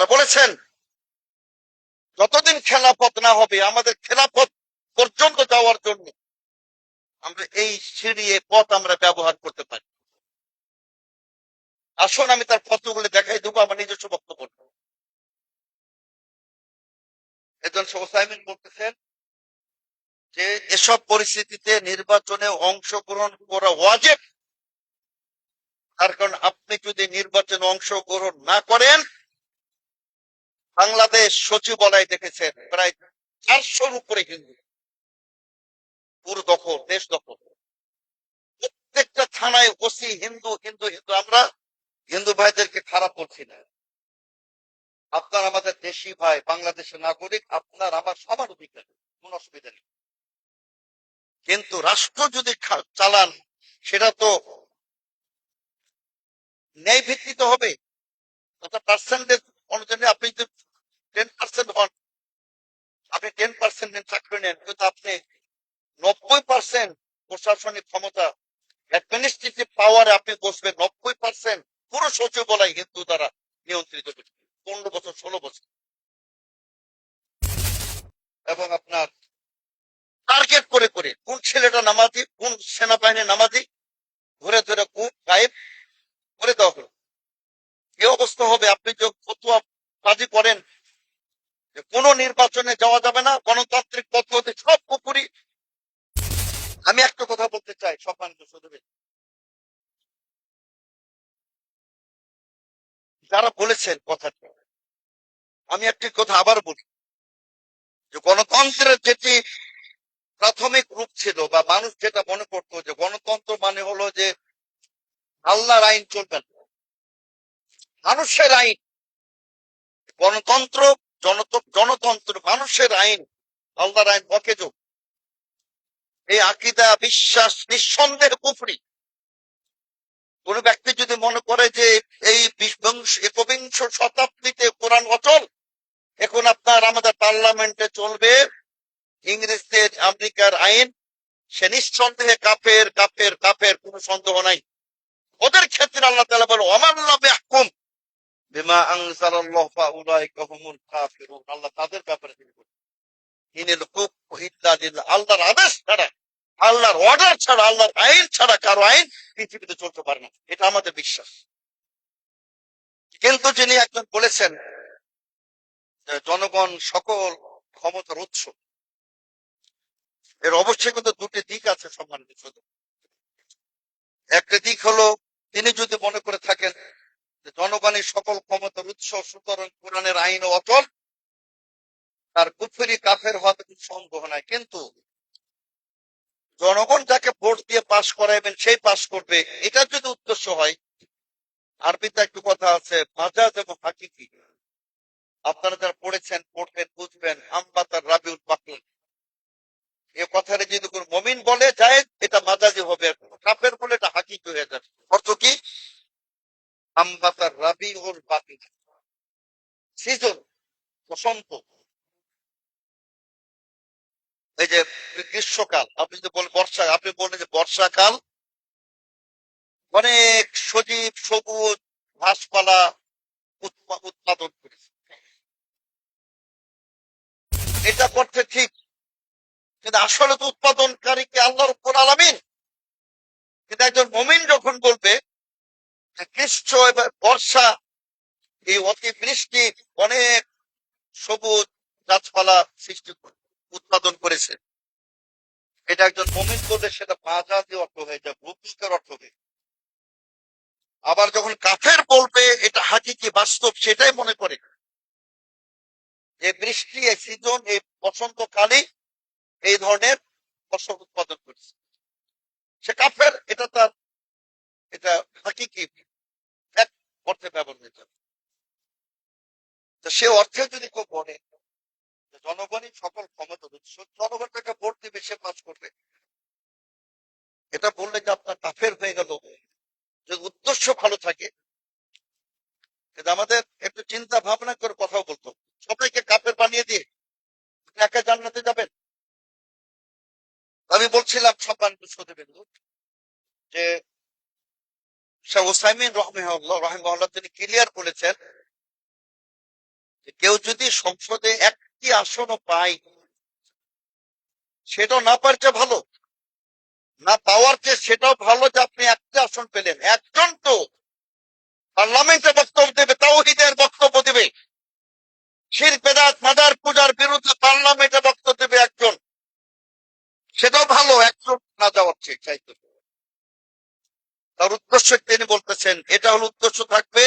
তারা বলেছেন, যতদিন খেলাপথ না হবে, আমাদের খেলাপথ পর্যন্ত যাওয়ার জন্য আমরা এই সিঁড়ি পথ আমরা ব্যবহার করতে পারি আসুন, আমি তার পত্রগুলো দেখাই দেবো আমার নিজস্ব বক্তব্য। একজন সোসাইমিন বলতেছেন যে, এসব পরিস্থিতিতে নির্বাচনে অংশগ্রহণ করা ওয়াজেব তার কারণ, আপনি যদি নির্বাচনে অংশগ্রহণ না করেন বাংলাদেশ সচিবালয় দেখেছেন, প্রায় চারশোর উপরে হিন্দু পুরো দখল, দেশ দখল। প্রত্যেকটা থানায় ওসি, হিন্দু হিন্দু হিন্দু। আমরা হিন্দু ভাইদেরকে খারাপ করছি না। আপনার আমাদের দেশি ভাই, বাংলাদেশের নাগরিক, আপনার, আমার সবার অধিকার। কোন অসুবিধা নেই। কিন্তু রাষ্ট্র যদি চালান, সেটা তো ন্যায় ভিত্তিতে হবে পার্সেন্টেজ অনুযায়ী আপনি যদি টেন পার্সেন্ট হন আপনি টেন পার্সেন্ট চাকরি নেন কিন্তু আপনি নব্বই পার্সেন্ট প্রশাসনিক ক্ষমতা অ্যাডমিনিস্ট্রেটিভ পাওয়ারে আপনি বসবেন, নব্বই পার্সেন্ট পুরো সচিবালয় হিন্দু দ্বারা নিয়ন্ত্রিত পনেরো বছর, ষোলো বছর। এবং আপনার টার্গেট করে করে, কোন ছেলেটা নামাজি, কোন সেনাবাহিনী নামাজি, ধরে ধরে কোন গায়েব করে দেওয়া হলো। এ অবস্থা হবে, আপনি যে ফতুয়া কাজী করেন কোন নির্বাচনে যাওয়া যাবে না গণতান্ত্রিক পদ্ধতি সব পুকুরি আমি একটা কথা বলতে চাই সম্মানিত সদস্য যারা বলেছেন কথাটা, আমি একটি কথা আবার বলি। যে গণতন্ত্রের যেটি প্রাথমিক রূপ ছিল বা মানুষ যেটা মনে করতো যে গণতন্ত্র মানে হলো যে আল্লাহর আইন চলবে না। মানুষের আইন, গণতন্ত্র, জনত- জনতন্ত্র, মানুষের আইন, আল্লাহর আইন অকেযোগ এই আকিদা, বিশ্বাস, নিঃসন্দেহে কুফরি। কোন ব্যক্তি যদি মনে করে যে এই বিশ একবিংশ শতাব্দীতে কোরআন অচল, এখন আপনার আমাদের পার্লামেন্টে চলবে ইংরেজদের, আমেরিকার আইন, সে নিঃসন্দেহে কাফের কাফের কাফের, কোন সন্দেহ নাই। ওদের ক্ষেত্রে আল্লাহ তাআলা বলে অমাল্লাহ ইয়াহকুম বিমা আনজালাল্লাহ ফাউলাইকা হুমুল কাফিরুন। আল্লাহ তাদের ব্যাপারে তিনি বলেন। আল্লাহর আদেশ ছাড়া, আল্লাহর অর্ডার ছাড়া, আল্লাহর আইন ছাড়া কারও আইন পৃথিবীতে চলতে পারে না। এটা আমাদের বিশ্বাস। কিন্তু যিনি একজন বলেছেন জনগণ সকল ক্ষমতার উৎস, এর অবশ্যই কিন্তু দুটি দিক আছে সম্মানিত শুধু একটা দিক হলো, তিনি যদি মনে করে থাকেন জনগণের সকল ক্ষমতার উৎস, সুতরাং কোরআনের আইন ও অচল তার কুফরি কাফের হওয়াতে কোনো সন্দেহ নাই। কিন্তু জনগণ যাকে ভোট দিয়ে পাশ করাইবেন, সেই পাশ করবে। এটা যদি উদ্দেশ্য হয়, আরবিতে একটু কথা আছে মাজাজ এবং হাকিকি আপনারা যারা পড়েছেন, পড়বেন, বুঝবেন আম্বাতার রাবিউল বাকুল এ কথাটা যদি কোন মমিন বলে যায় এটা মাজাজি হবে। কাফের বলে, এটা হাকিকি হয়ে যাবে। অর্থ কি? আম্বাতার রাবিউল বাকুল সিজন, বসন্ত এই যে গ্রীষ্মকাল, আপনি যদি বলেন বর্ষা, আপনি বললেন যে বর্ষাকাল, অনেক সজীব সবুজ ঘাসপালা উৎপাদন করেছে। এটা করতে ঠিক, কিন্তু আসলে তো উৎপাদনকারী কে আল্লাহর উপর আলামিন? কিন্তু একজন মমিন যখন বলবে গ্রীষ্ম এবার বর্ষা, এই অতি বৃষ্টি অনেক সবুজ গাছপালা সৃষ্টি করে- উৎপাদন করেছে। এটা একজন মমিন করলে সেটা মাজাজি অর্থ হয়ে যায় ভৌতিকের অর্থ হয়ে। আবার যখন কাফের বলবে, এটা হাকিকি বাস্তব, সেটাই মনে করে। যে বৃষ্টি এই সিজন এই বসন্তকালে এই ধরনের ফসল উৎপাদন করেছে। সে কাফের, এটা তার, এটা হাকিকি এক অর্থে ব্যবহার হয়ে যাবে তো সে অর্থে যদি কেউ বলে জনগণই সকল ক্ষমতা উৎস জনগণ তাকে ভোট দিবে, সে পাস করবে। এটা বললে যে আপনার কাফের হয়ে গেল যদি উদ্দেশ্য ভালো থাকে। আমাদের একটু চিন্তা ভাবনা করে কথাও বলতো সবাইকে কাপের বানিয়ে দিয়ে একা জান্নাতে যাবেন? আমি বলছিলাম সম্মানিত সদবিন্দু যে শাহ ওসাইমিন রহমাহুল্লাহ রহমাহুল্লাহ তিনি ক্লিয়ার যে কেউ যদি সংসদে একটি আসনও পায় সেটাও না পারছে ভালো। না পাওয়ার চেয়ে সেটাও ভালো যে আপনি একটা আসন পেলেন। একজন তো পার্লামেন্টে বক্তব্য দেবে, তাওহিদের বক্তব্য দেবে। শির, বেদাত, মাদার পূজার বিরুদ্ধে পার্লামেন্টে বক্তব্য দেবে একজন। সেটাও ভালো, একজন না যাওয়ার চেয়ে চাইতে তার উদ্দেশ্য তিনি বলতেছেন, এটা হলো উদ্দেশ্য থাকবে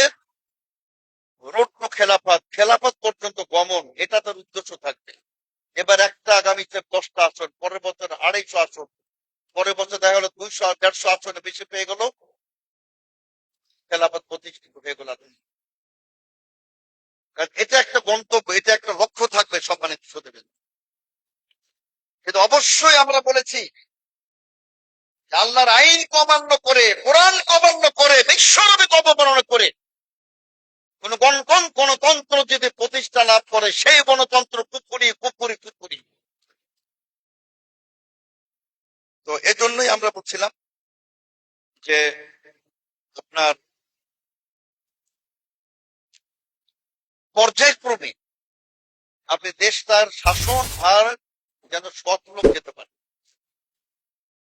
রোড টু খেলাফাত খেলাফাত পর্যন্ত গমন, এটা তার উদ্দেশ্য থাকবে। এবার একটা আগামীতে দশটা আসন, পরের বছর আড়াইশো আসন। পরের বছর দেখা গেলো দুইশো, দেড়শো আসনে বেশি পেয়ে গেল। খেলাফত প্রতিষ্ঠিত হয়ে গেল কারণ এটা একটা গন্তব্য, এটা একটা লক্ষ্য থাকবে সমানে দেবেন কিন্তু অবশ্যই আমরা বলেছি আল্লাহর আইন কমান্য করে, কোরআন কমান্য করে, বিশ্বনবী অবমাননা করে কোন গণতন্ত্র যদি প্রতিষ্ঠা লাভ করে, সেই গণতন্ত্র কুকুরি কুকুরি কুকুরি। তো এজন্যই আমরা বলছিলাম যে আপনার পর্যায়ক্রমে আপনি দেশটার শাসন আর যেন সৎ লোক যেতে পারে